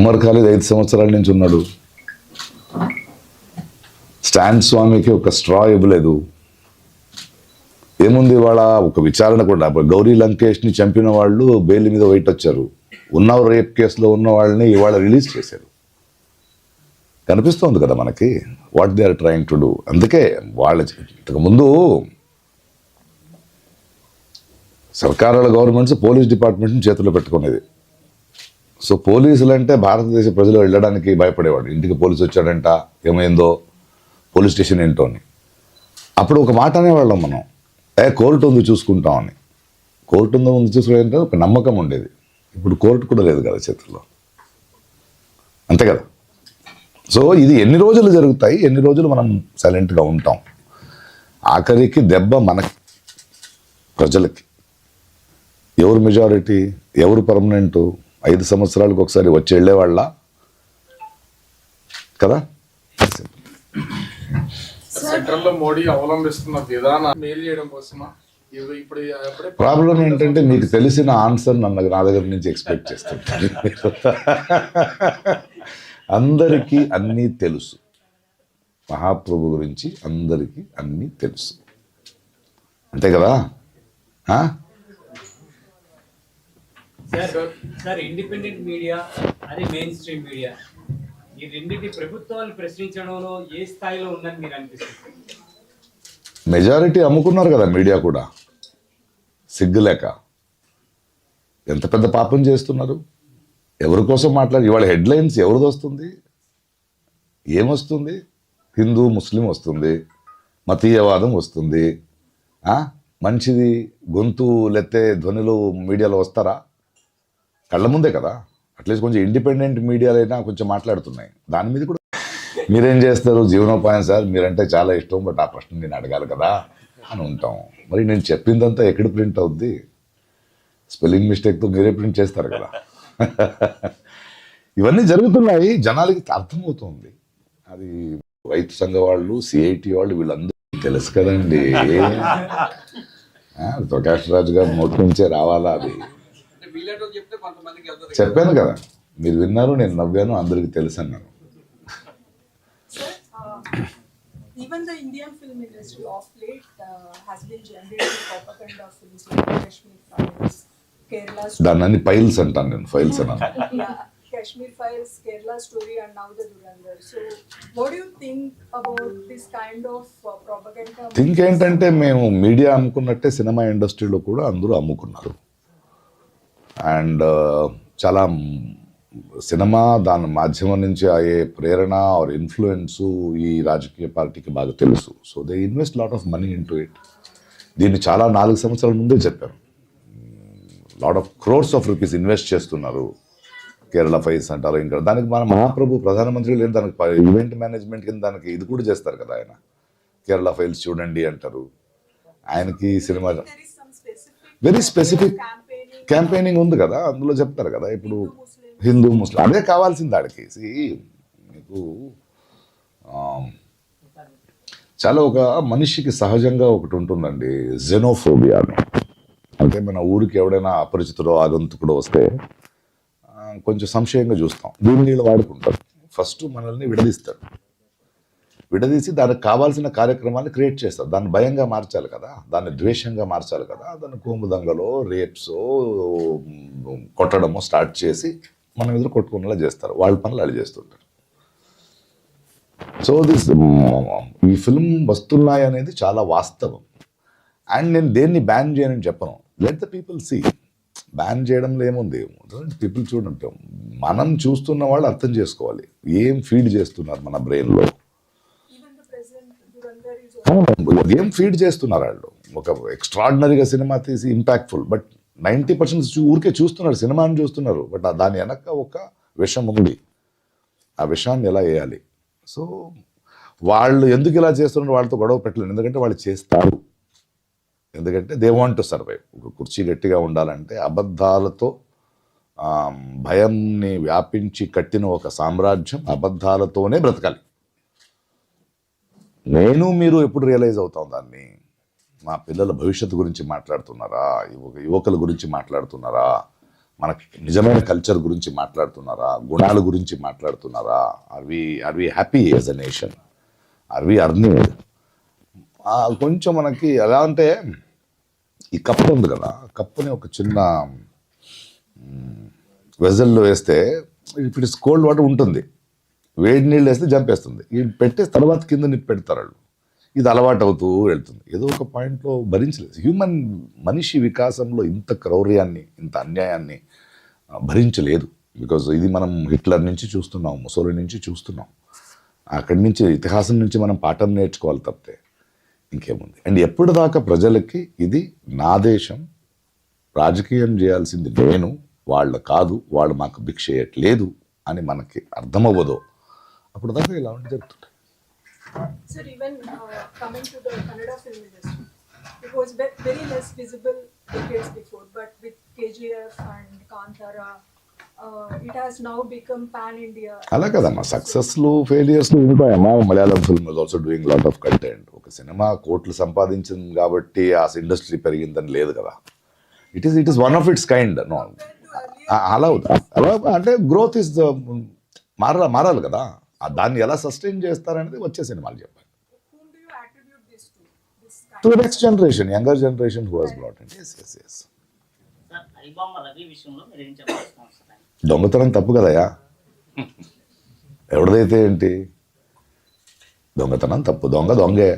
ఉమర్ ఖాళీద్ ఐదు సంవత్సరాల నుంచి ఉన్నాడు. స్టాన్ స్వామికి ఒక స్ట్రా ఇవ్వలేదు. ఏముంది వాళ్ళ ఒక విచారణ కూడా. గౌరీ లంకేష్ని చంపిన వాళ్ళు బెయిల్ మీద వెయిట్ వచ్చారు. ఉన్న రేప్ కేసులో ఉన్న వాళ్ళని ఇవాళ రిలీజ్ చేశారు. కనిపిస్తోంది కదా మనకి what they are trying to do అందుకే వాళ్ళ ఇంతకుముందు సర్కారాల గవర్నమెంట్స్ పోలీస్ డిపార్ట్మెంట్ని చేతుల్లో పెట్టుకునేది. సో పోలీసులు అంటే భారతదేశ ప్రజలు వెళ్ళడానికి భయపడేవాడు ఇంటికి పోలీసు వచ్చాడంట ఏమైందో పోలీస్ స్టేషన్ ఏంటో అని. అప్పుడు ఒక మాట అనేవాళ్ళం మనం. ఏ కోర్టు ఉంది చూసుకుంటామని కోర్టు ఉందో ఉంది చూసుకుంటే ఒక నమ్మకం ఉండేది. ఇప్పుడు కోర్టు కూడా లేదు కదా చేతుల్లో. అంతే కదా? సో ఇది ఎన్ని రోజులు జరుగుతాయి? ఎన్ని రోజులు మనం సైలెంట్గా ఉంటాం? ఆఖరికి దెబ్బ మనకి ప్రజలకి. ఎవరు మెజారిటీ? ఎవరు పర్మనెంటు? ఐదు సంవత్సరాలకు ఒకసారి వచ్చి వెళ్ళేవాళ్ళ? కదా? మోడీ అవలంబిస్తున్న విధానం మేలు చేయడం కోసమా? ఇవి ఇప్పుడు అప్పుడే ప్రాబ్లం ఏంటంటే మీకు తెలిసిన ఆన్సర్ నన్ను నా దగ్గర నుంచి ఎక్స్పెక్ట్ చేస్తుంటారు. అందరికీ అన్నీ తెలుసు. మహాప్రభు గురించి అందరికీ అన్నీ తెలుసు. అంతే కదా? ఆ? సార్ సార్ ఇండిపెండెంట్ మీడియా అదే మెయిన్ స్ట్రీమ్ మీడియా ఈ రెండింటి ప్రభుత్వాలు ప్రశ్నించడంలో ఏ స్థాయిలో ఉందని మీరు అనిపిస్తుంది? మెజారిటీ అమ్ముకున్నారు కదా మీడియా కూడా. సిగ్గులేక ఎంత పెద్ద పాపం చేస్తున్నారు? ఎవరి కోసం మాట్లాడి ఇవాళ హెడ్లైన్స్ ఎవరిది వస్తుంది? ఏమొస్తుంది? హిందూ ముస్లిం వస్తుంది. మతీయవాదం వస్తుంది. మంచిది గొంతు లెత్తే ధ్వనిలు మీడియాలో వస్తారా? కళ్ళ ముందే కదా. అట్లీస్ట్ కొంచెం ఇండిపెండెంట్ మీడియాలైనా కొంచెం మాట్లాడుతున్నాయి. దాని మీద కూడా మీరేం చేస్తారు? జీవనోపాయం సార్ మీరంటే చాలా ఇష్టం బట్ ఆ ప్రశ్న నేను అడగాలి కదా అని ఉంటాం. మరి నేను చెప్పిందంతా ఎక్కడ ప్రింట్ అవుద్ది? స్పెల్లింగ్ మిస్టేక్తో మీరే ప్రింట్ చేస్తారు కదా. ఇవన్నీ జరుగుతున్నాయి. జనాలకి అర్థమవుతుంది. అది రైతు సంఘ వాళ్ళు సిఐటి వాళ్ళు వీళ్ళందరూ తెలుసు కదండి. ప్రకాష్ రాజు గారు నోటి నుంచే రావాలా అది? చెప్పాను కదా. మీరు విన్నారు నేను నవ్వాను అందరికి తెలుసు అన్నాను దాన్ని ఫైల్స్ అంటాను నేను ఫైల్స్ అన్నాను. థింక్ ఏంటంటే మేము మీడియా అమ్ముకున్నట్టే సినిమా ఇండస్ట్రీలో కూడా అందరూ అమ్ముకున్నారు. అండ్ చాలా సినిమా దాని మాధ్యమం నుంచి అయ్యే ప్రేరణ ఆర్ ఇన్ఫ్లుయెన్స్ ఈ రాజకీయ పార్టీకి బాగా తెలుసు. So they invest lot of money into it దీన్ని చాలా నాలుగు సంవత్సరాల ముందే చెప్పారు. Lot of crores of rupees invest చేస్తున్నారు. కేరళ ఫైల్స్ అంటారు ఇంకా దానికి మన మహాప్రభు ప్రధానమంత్రి లేదు దానికి ఈవెంట్ మేనేజ్మెంట్ కింద దానికి ఇది కూడా చేస్తారు కదా ఆయన. కేరళ ఫైల్స్ చూడండి అంటారు. ఆయనకి సినిమా వెరీ స్పెసిఫిక్. క్యాంపెయినింగ్ ఉంది కదా అందులో చెప్తారు కదా ఇప్పుడు హిందూ ముస్లిం అదే కావాల్సింది ఆడికి. మీకు చాలా ఒక మనిషికి సహజంగా ఒకటి ఉంటుందండి జెనోఫోబియా అని. అంటే మన ఊరికి ఎవడైనా అపరిచితుడో ఆగంతుకుడో వస్తే కొంచెం సంశయంగా చూస్తాం. దీన్ని నీళ్ళు వాడుకుంటారు. ఫస్ట్ మనల్ని విడదీస్తారు. విడదీసి దానికి కావాల్సిన కార్యక్రమాన్ని క్రియేట్ చేస్తారు. దాన్ని భయంగా మార్చాలి కదా దాన్ని ద్వేషంగా మార్చాలి కదా దాన్ని కోము దంగలో రేప్స్ కొట్టడము స్టార్ట్ చేసి మనం ఎదురు కొట్టుకునేలా చేస్తారు. వాళ్ళ పనులు వాళ్ళు చేస్తుంటారు. సో దిస్ ఈ ఫిల్మ్ వస్తున్నాయి అనేది చాలా వాస్తవం. అండ్ నేను దేన్ని బ్యాన్ చేయనని చెప్పను. Let the people see ban చేయడంలో ఏముంది? పీపుల్ చూడండి. మనం చూస్తున్న వాళ్ళు అర్థం చేసుకోవాలి. ఏం ఫీడ్ చేస్తున్నారు మన బ్రెయిన్లో Even the present Durandar is also ఏం ఫీడ్ చేస్తున్నారు వాళ్ళు. ఒక ఎక్స్ట్రాడినరీగా సినిమా తీసి ఇంపాక్ట్ఫుల్ బట్ నైంటీ పర్సెంట్ ఊరికే చూస్తున్నారు సినిమాని చూస్తున్నారు. బట్ దాని వెనక ఒక విషం ఉంది. ఆ విషయాన్ని ఎలా వేయాలి? సో వాళ్ళు ఎందుకు ఇలా చేస్తున్నారు వాళ్ళతో గొడవ పెట్టలేదు ఎందుకంటే వాళ్ళు చేస్తారు. ఎందుకంటే దే వాంట్ టు సర్వైవ్ ఒక కుర్చీ గట్టిగా ఉండాలంటే అబద్ధాలతో భయంని వ్యాపించి కట్టిన ఒక సామ్రాజ్యం అబద్ధాలతోనే బ్రతకాలి. నేను మీరు ఎప్పుడు రియలైజ్ అవుతాం దాన్ని? మా పిల్లల భవిష్యత్తు గురించి మాట్లాడుతున్నారా? యువకుల గురించి మాట్లాడుతున్నారా? మనకి నిజమైన కల్చర్ గురించి మాట్లాడుతున్నారా? గుణాల గురించి మాట్లాడుతున్నారా? Are we are we happy as a nation are we earning కొంచెం మనకి ఎలా అంటే ఈ కప్పు ఉంది కదా కప్పుని ఒక చిన్న వెజల్లో వేస్తే ఇప్పుడు కోల్డ్ వాటర్ ఉంటుంది. వేడి నీళ్ళు వేస్తే చంపేస్తుంది. ఈ పెట్టే తర్వాత కింద నిప్పు పెడతారు వాళ్ళు. ఇది అలవాటు అవుతూ వెళ్తుంది. ఏదో ఒక పాయింట్లో భరించలేదు. హ్యూమన్ మనిషి వికాసంలో ఇంత క్రౌర్యాన్ని ఇంత అన్యాయాన్ని భరించలేదు. బికాజ్ ఇది మనం హిట్లర్ నుంచి చూస్తున్నాం ముసోలి నుంచి చూస్తున్నాం. అక్కడి నుంచి ఇతిహాసం నుంచి మనం పాఠం నేర్చుకోవాలి తప్పితే ఇంకేముంది? అండ్ ఎప్పుడు దాకా ప్రజలకి ఇది నా దేశం రాజకీయం చేయాల్సింది నేను వాళ్ళ కాదు వాళ్ళు మాకు భిక్ష చేయట్లేదు అని మనకి అర్థమవ్వదో. అప్పుడు దాకా ఇలా ఉండి జరుగుతుంటాయి Sir, even uh, coming to the Kannada film industry, it was ve- very less visible decades before, but with KGF and Kantara, uh, it has now become pan-India. అలా కదమ్మా సక్సెస్లు ఫెయిలియర్స్లు ఉంటాయమ్మా. Malayalam film also doing lot of content ఒక cinema కోట్లు సంపాదించింది కాబట్టి ఆ industry పెరిగిందని లేదు కదా. It is it is one of its kind no అలా అవుతుంది. అలా అంటే గ్రోత్ ఇస్ మార మారాలి కదా. దాన్ని ఎలా సస్టైన్ చేస్తారనేది వచ్చే సినిమాలు చెప్పాలి. To next generation younger generation who has brought in S S S దొంగతనం తప్పు కదయా ఎవరిదైతే ఏంటి? దొంగతనం తప్పు. దొంగ దొంగే.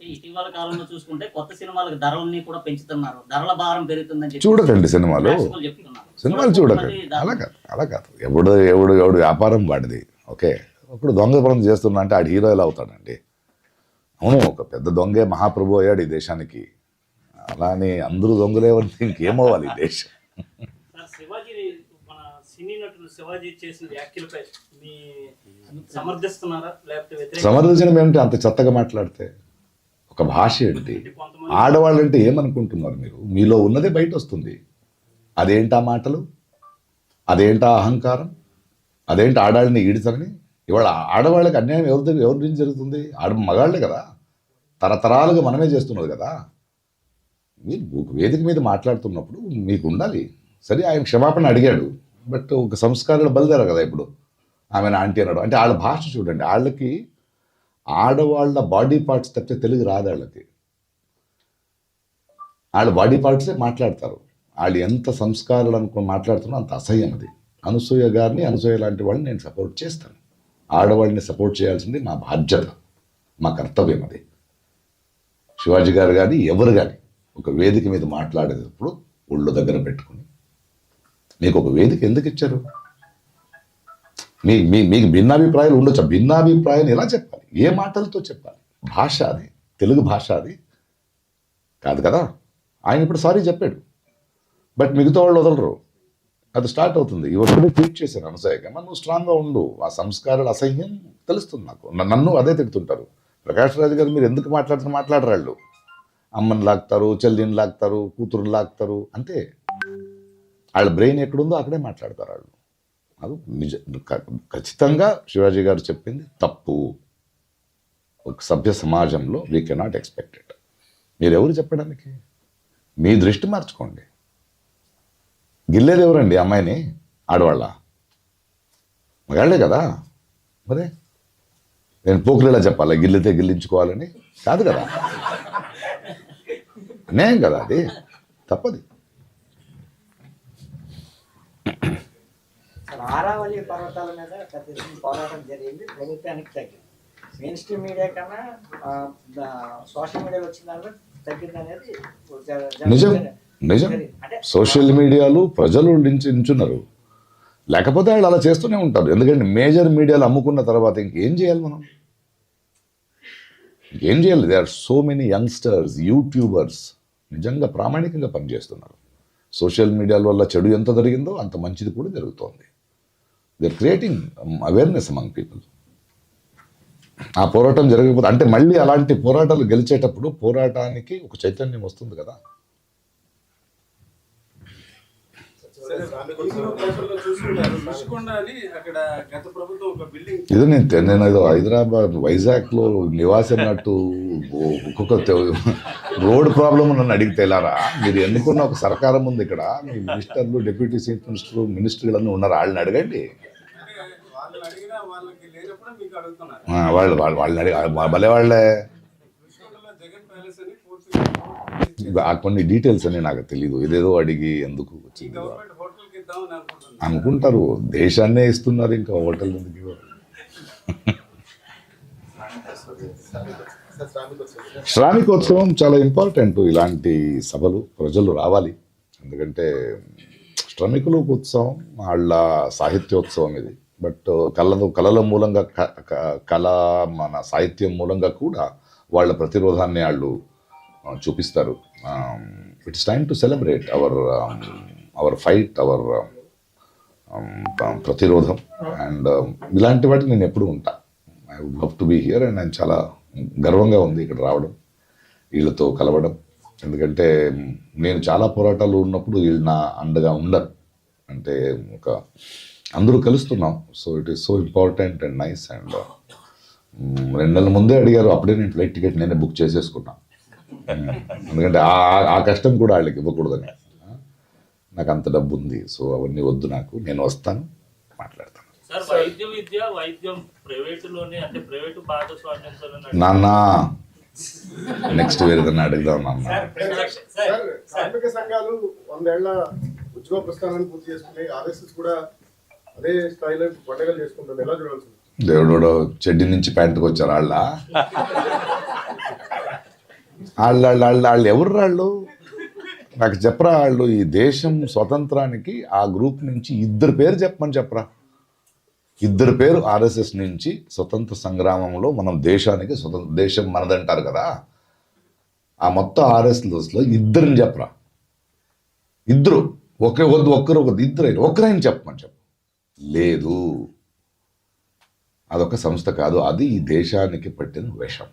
ఇటీవల కాలంలో చూసుకుంటే కొత్త సినిమాలకు ధరలన్నీ కూడా పెంచుతున్నారు. ధరల భారం పెరుగుతుందని చూడకండి సినిమాలు. సినిమాలు చూడకండి. అలా కాదు అలా కాదు. ఎవడు ఎవడు ఎవడు వ్యాపారం వాడిది? ఓకే. ఇప్పుడు దొంగతనం చేస్తున్నా అంటే ఆడు హీరో ఎలా అవుతాడండి? అవును ఒక పెద్ద దొంగే మహాప్రభు అయ్యాడు ఈ దేశానికి. అలా అని అందరూ దొంగలే అంటే ఇంకేమవ్వాలి ఈ దేశం? సమర్థించడం ఏమిటి? అంత చెత్తగా మాట్లాడితే ఒక భాష ఏంటి? ఆడవాళ్ళంటే ఏమనుకుంటున్నారు మీరు? మీలో ఉన్నదే బయట వస్తుంది అదేంటా మాటలు? అదేంటా అహంకారం? అదేంటి ఆడాళ్ళని ఈడుతారని ఇవాళ ఆడవాళ్ళకి అన్యాయం ఎవరి దగ్గర ఎవరి నుంచి జరుగుతుంది? ఆడ మగాళ్ళే కదా. తరతరాలుగా మనమే చేస్తున్నది కదా. మీరు వేదిక మీద మాట్లాడుతున్నప్పుడు మీకు ఉండాలి. సరే ఆయన క్షమాపణ అడిగాడు. బట్ ఒక సంస్కారాలు బలిదారు కదా ఇప్పుడు. ఆమెను ఆంటీ అన్నాడు. అంటే వాళ్ళ భాష చూడండి. వాళ్ళకి ఆడవాళ్ళ బాడీ పార్ట్స్ తప్పితే తెలుగు రాదు వాళ్ళకి. వాళ్ళ బాడీ పార్ట్సే మాట్లాడతారు. వాళ్ళు ఎంత సంస్కారాలు అనుకుని మాట్లాడుతున్నా అంత అసహ్యం అది. అనసూయ గారిని అనసూయ లాంటి వాళ్ళని నేను సపోర్ట్ చేస్తాను. ఆడవాళ్ళని సపోర్ట్ చేయాల్సింది మా బాధ్యత మా కర్తవ్యం అది. శివాజీ గారు కానీ ఎవరు కానీ ఒక వేదిక మీద మాట్లాడేటప్పుడు ఒళ్ళు దగ్గర పెట్టుకుని మీకు ఒక వేదిక ఎందుకు ఇచ్చారు? మీ మీ మీకు భిన్నాభిప్రాయాలు ఉండొచ్చు. భిన్నాభిప్రాయాలు ఎలా చెప్పాలి? ఏ మాటలతో చెప్పాలి? భాష అది తెలుగు భాష అది. కాదు కదా? ఆయన ఇప్పుడు సారీ చెప్పాడు. బట్ మిగతా వాళ్ళు వదలరు. అది స్టార్ట్ అవుతుంది. ఇవన్నీ ట్వీట్ చేశాను అనసూయగా నువ్వు స్ట్రాంగ్గా ఉండు. ఆ సంస్కారాలు అసహ్యం తెలుస్తుంది నాకు. నన్ను అదే తిడుతుంటారు. ప్రకాష్ రాజు గారు మీరు ఎందుకు మాట్లాడుతున్న మాట్లాడరు వాళ్ళు. అమ్మని లాగుతారు చెల్లిని లాగుతారు కూతురుని లాగుతారు అంతే. వాళ్ళ బ్రెయిన్ ఎక్కడుందో అక్కడే మాట్లాడతారు వాళ్ళు. అది నిజ ఖచ్చితంగా శివాజీ గారు చెప్పింది తప్పు. ఒక సభ్య సమాజంలో వీ కెనాట్ ఎక్స్పెక్ట్ మీరెవరు మీరు ఎవరు చెప్పడానికి? మీ దృష్టి మార్చుకోండి. గిల్లేది ఎవరండి? అమ్మాయిని? ఆడవాళ్ళ? మగాళ్ళే కదా? మరే? నేను పోకులేలా చెప్పాలా? గిల్లితే గిల్లించుకోవాలని? కాదు కదా? అన్యాయం కదా అది? తప్పది. అసలు ఆరావళి పర్వతాల మీద పెద్ద ఎత్తున పోరాటం జరిగింది ప్రభుత్వానికి తగ్గింది. మెయిన్ స్ట్రీమ్ మీడియా కన్నా సోషల్ మీడియాలో వచ్చిన దాంట్లో తగ్గింది అనేది నిజం. నిజం. సోషల్ మీడియాలు ప్రజలు నుంచి నించున్నారు లేకపోతే వాళ్ళు అలా చేస్తూనే ఉంటారు. ఎందుకంటే మేజర్ మీడియాలు అమ్ముకున్న తర్వాత ఇంకేం చేయాలి మనం? ఇంకేం చేయాలి? They are so many youngsters YouTubers నిజంగా ప్రామాణికంగా పనిచేస్తున్నారు. సోషల్ మీడియాల వల్ల చెడు ఎంత జరిగిందో అంత మంచిది కూడా జరుగుతోంది. They creating awareness among people ఆ పోరాటం జరగకపోతే అంటే మళ్ళీ అలాంటి పోరాటాలు గెలిచేటప్పుడు పోరాటానికి ఒక చైతన్యం వస్తుంది కదా. ఋషికొండ అని అక్కడ గత ప్రభుత్వం ఒక బిల్డింగ్ ఇది నేను నేను ఏదో హైదరాబాద్ వైజాగ్లో నివాసం అన్నట్టు ఓ- ఒక్కొక్క రోడ్ ప్రాబ్లం నన్ను అడిగితే ఎలారా? మీరు ఎన్నుకున్న ఒక సర్కారం ఉంది ఇక్కడ. మీ మినిస్టర్లు డిప్యూటీ చీఫ్ మినిస్టర్ మినిస్టర్లు ఉన్నారు? వాళ్ళని అడగండి. వాళ్ళు అడిగినా వాళ్ళకి లేనప్పుడు మీకు అడుగుతున్నారు. ఆ, వాళ్ళు వాళ్ళు వాళ్ళని అడిగి భలే వాళ్ళే. కొన్ని డీటెయిల్స్ అని నాకు తెలియదు ఇదేదో అడిగి ఎందుకు వచ్చింది? అనుకుంటారు. దేశాన్నే ఇస్తున్నారు ఇంకా హోటల్ ఎందుకు శ్రామికోత్సవం చాలా ఇంపార్టెంట్ ఇలాంటి సభలు. ప్రజలు రావాలి. ఎందుకంటే శ్రమికుల ఉత్సవం వాళ్ళ సాహిత్యోత్సవం ఇది. బట్ కళలు కళల మూలంగా కళ మన సాహిత్యం మూలంగా కూడా వాళ్ళ ప్రతిరోధాన్ని వాళ్ళు చూపిస్తారు. It's time to celebrate our our fight our ప్రతిరోధం. And um, ఇలాంటి వాటికి నేను ఎప్పుడు ఉంటా. I would have to be here and నేను చాలా గర్వంగా ఉంది ఇక్కడ రావడం వీళ్ళతో కలవడం. ఎందుకంటే నేను చాలా పోరాటాలు ఉన్నప్పుడు వీళ్ళు నా అండగా ఉండరు. అంటే ఒక అందరూ కలుస్తున్నాం. So it is so important and nice and రెండు నెలల ముందే అడిగారు అప్పుడే నేను ఫ్లైట్ టికెట్ నేనే బుక్ చేసేసుకున్నాను ఎందుకంటే ఆ ఆ- ఆ కష్టం కూడా వాళ్ళకి ఇవ్వకూడదని. నాకు అంత డబ్బు ఉంది సో అవన్నీ వద్దు నాకు నేను వస్తాను మాట్లాడతాను. సార్ వైద్య విద్య వైద్యం ప్రైవేటులోనే అంటే ప్రైవేటు భాగస్వామ్యంతోనే నాన్న! నెక్స్ట్ వేరేదన్నా అడుగుదాం నాన్న. కార్మిక సంఘాలు వందేళ్ళ ఉద్యోగ ప్రస్థానాన్ని పూర్తి చేసుకున్నాయి ఆర్ఎస్ఎస్ కూడా అదే స్థాయిలో పండుగలు చేసుకుంటుంది. ఎలా చూడాల్సి ఉంది? దేవుడు చెడ్డి నుంచి ప్యాంటుకు వచ్చారు వాళ్ళ వాళ్ళ వాళ్ళ వాళ్ళ వాళ్ళు ఎవరు వాళ్ళు నాకు చెప్పరా వాళ్ళు ఈ దేశం స్వతంత్రానికి ఆ గ్రూప్ నుంచి ఇద్దరు పేరు చెప్పమని చెప్పరా? ఇద్దరు పేరు ఆర్ఎస్ఎస్ నుంచి స్వతంత్ర సంగ్రామంలో మనం దేశానికి స్వతంత్ర దేశం మనదంటారు కదా. ఆ మొత్తం ఆర్ఎస్ఎస్లో ఇద్దరిని చెప్పరా? ఇద్దరు. ఒకే వద్దు ఒక్కరు ఒకరు ఇద్దరు. ఒక్కరైనా చెప్పమని చెప్పు. లేదు. అదొక సంస్థ కాదు. అది ఈ దేశానికి పట్టిన విషం.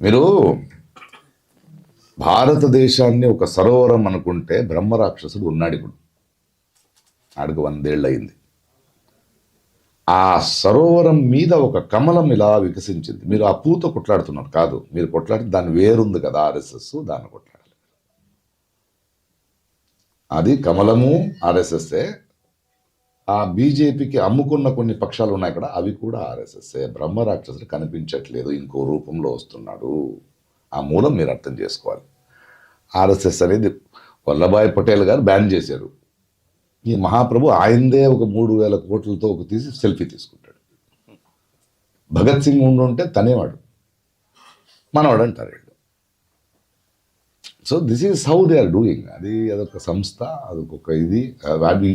మీరు భారతదేశాన్ని ఒక సరోవరం అనుకుంటే బ్రహ్మరాక్షసుడు ఉన్నాడు ఇప్పుడు. ఆడికి వందేళ్ళు అయింది ఆ సరోవరం మీద ఒక కమలం ఇలా వికసించింది. మీరు ఆ పూత కొట్లాడుతున్నారు. కాదు మీరు కొట్లాడి దాని వేరుంది కదా ఆర్ఎస్ఎస్ దాన్ని కొట్లాడాలి. అది కమలము ఆర్ఎస్ఎస్ఏ. ఆ బీజేపీకి అమ్ముకున్న కొన్ని పక్షాలు ఉన్నాయి కదా అవి కూడా ఆర్ఎస్ఎస్ఏ. బ్రహ్మరాక్షసుడు కనిపించట్లేదు ఇంకో రూపంలో వస్తున్నాడు. ఆ మూలం మీరు అర్థం చేసుకోవాలి. ఆర్ఎస్ఎస్ అనేది వల్లభాయ్ పటేల్ గారు బ్యాన్ చేశారు. ఈ మహాప్రభు ఆయనదే ఒక మూడు వేల కోట్లతో ఒక తీసి సెల్ఫీ తీసుకుంటాడు. భగత్ సింగ్ ఉండుంటే తనేవాడు. మనవాడు అంటారు so this is how they are doing. అది అదొక సంస్థ అదొక ఇది.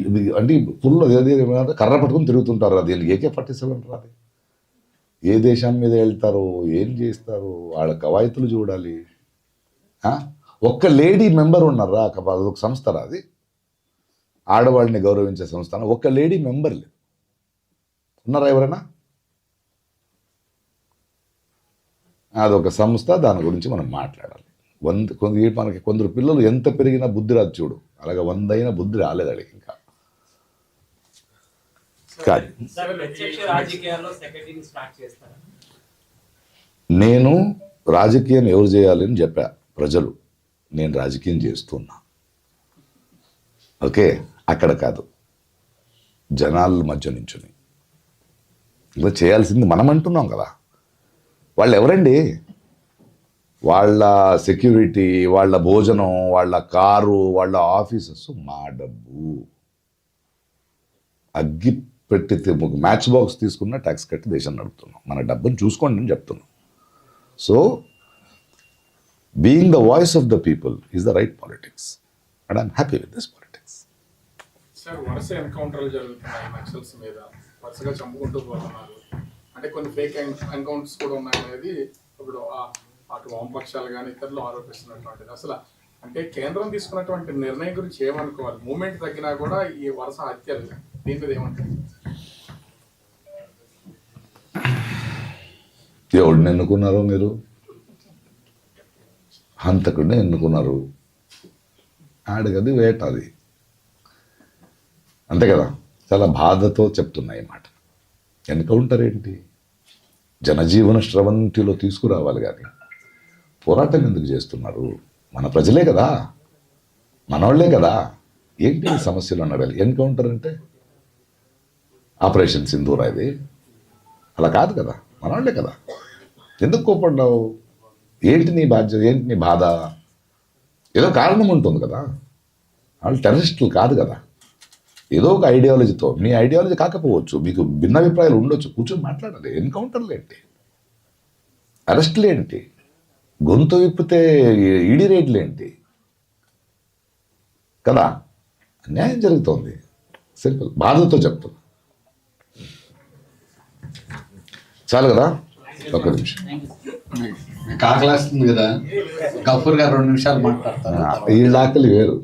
ఇది అంటే ఫుల్ అదే కర్ర పట్టుకుని తిరుగుతుంటారు. అది వీళ్ళు ఏకే పట్టిస్తారంటారు అది ఏ దేశం మీద వెళ్తారో ఏం చేస్తారు వాళ్ళ కవాయితులు చూడాలి. ఒక్క లేడీ మెంబర్ ఉన్నారా? అదొక సంస్థ అది. ఆడవాళ్ళని గౌరవించే సంస్థ ఒక్క లేడీ మెంబర్ లేదు. ఉన్నారా ఎవరైనా? అదొక సంస్థ దాని గురించి మనం మాట్లాడాలి. వంద కొంత మనకి కొందరు పిల్లలు ఎంత పెరిగినా బుద్ధి రాదు చూడు. అలాగే వంద అయినా బుద్ధి రాలేదు అడిగి ఇంకా. కాదు. నేను రాజకీయం ఎవరు చేయాలని చెప్పా ప్రజలు. నేను రాజకీయం చేస్తున్నా. ఓకే? అక్కడ కాదు. జనాల మధ్య నుంచుని. ఇలా చేయాల్సింది మనం అంటున్నాం కదా. వాళ్ళు ఎవరండి? వాళ్ళ సెక్యూరిటీ వాళ్ళ భోజనం వాళ్ళ కారు వాళ్ళ ఆఫీసెస్ మా డబ్బు. అగ్గి పెట్టి మ్యాచ్ బాక్స్ తీసుకున్న ట్యాక్స్ కట్టి దేశం నడుపుతున్నాం. మన డబ్బును చూసుకోండి అని చెప్తున్నాం. So being the voice of the people is the right politics and I'm happy with this politics sir వరుస ఎన్కౌంటర్లు జరుగుతున్నాయి నక్సల్స్ మీద. వరుసగా చంపుకుంటూ పోతున్నారు. అంటే కొన్ని ఫేక్ ఎన్కౌంటర్స్ కూడా ఉన్నాయి అనేది ఇప్పుడు ఆ- అటు వామపక్షాలు కానీ ఇతరులు ఆరోపిస్తున్నటువంటిది. అసలు అంటే కేంద్రం తీసుకున్నటువంటి నిర్ణయం గురించి ఏమనుకోవాలి? మూమెంట్ తగ్గినా కూడా ఈ వరుస హత్యలు దీని మీద ఏమంటారు? ఎవడిని ఎన్నుకున్నారో మీరు? హంతకుడిని ఎన్నుకున్నారు? ఆడగది వేట అది. అంతే కదా? చాలా బాధతో చెప్తున్నాయి మాట. ఎన్కౌంటర్ ఏంటి జనజీవన స్రవంతిలో తీసుకురావాలి కానీ పోరాటం ఎందుకు చేస్తున్నారు? మన ప్రజలే కదా? మనవాళ్ళే కదా? ఏంటి సమస్యలు అని అడగాలి ఎన్కౌంటర్ అంటే ఆపరేషన్ సింధూరా ఇది? అలా కాదు కదా మనవాళ్ళే కదా. ఎందుకు కోపడ్డావు ఏంటి నీ బాధ్యత ఏంటి నీ బాధ? ఏదో కారణం ఉంటుంది కదా. వాళ్ళు టెర్రరిస్టులు కాదు కదా. ఏదో ఒక ఐడియాలజీతో మీ ఐడియాలజీ కాకపోవచ్చు మీకు భిన్న అభిప్రాయాలు ఉండొచ్చు కూర్చొని మాట్లాడాలి ఎన్కౌంటర్లు ఏంటి? అరెస్టులు ఏంటి? గొంతు విప్పితే ఈడీ రేట్లు ఏంటి? కదా అన్యాయం జరుగుతోంది. సింపుల్ బాధతో చెప్తున్నా. చాలు కదా? ఒక్క నిమిషం. కాకలేస్తుంది కదా? గఫూర్ గారు రెండు నిమిషాలు మాట్లాడతారు. ఈ ఆకలి వేరు.